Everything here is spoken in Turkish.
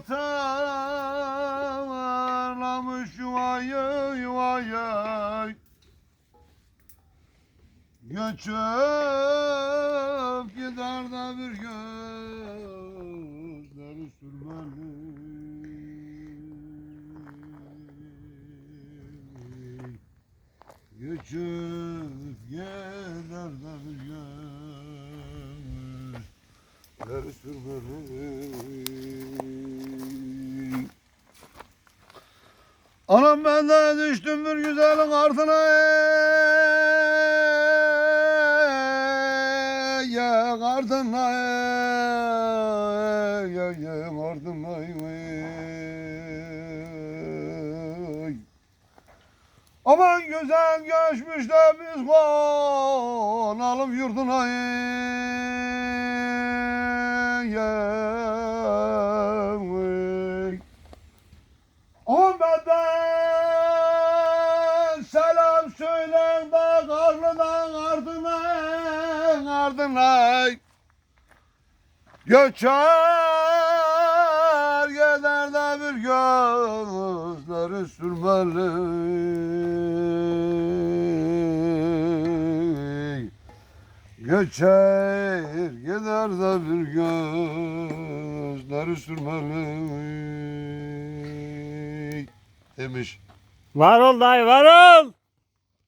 atarlamış vay vay vay Göçüp gider de bir gözleri sürmeli. Göçüp gider de bir Anam ben de düştüm bir güzelin ardına. Ya ardına. Ya ya ardına. Aman güzel göçmüş de biz konalım yurduna. ya On benden selam söyle de karnından ardına ardına. Göçer gider de bir gözleri sürmeli Göçer gider de bir gözleri sürmeli demiş. Var ol dayı var ol.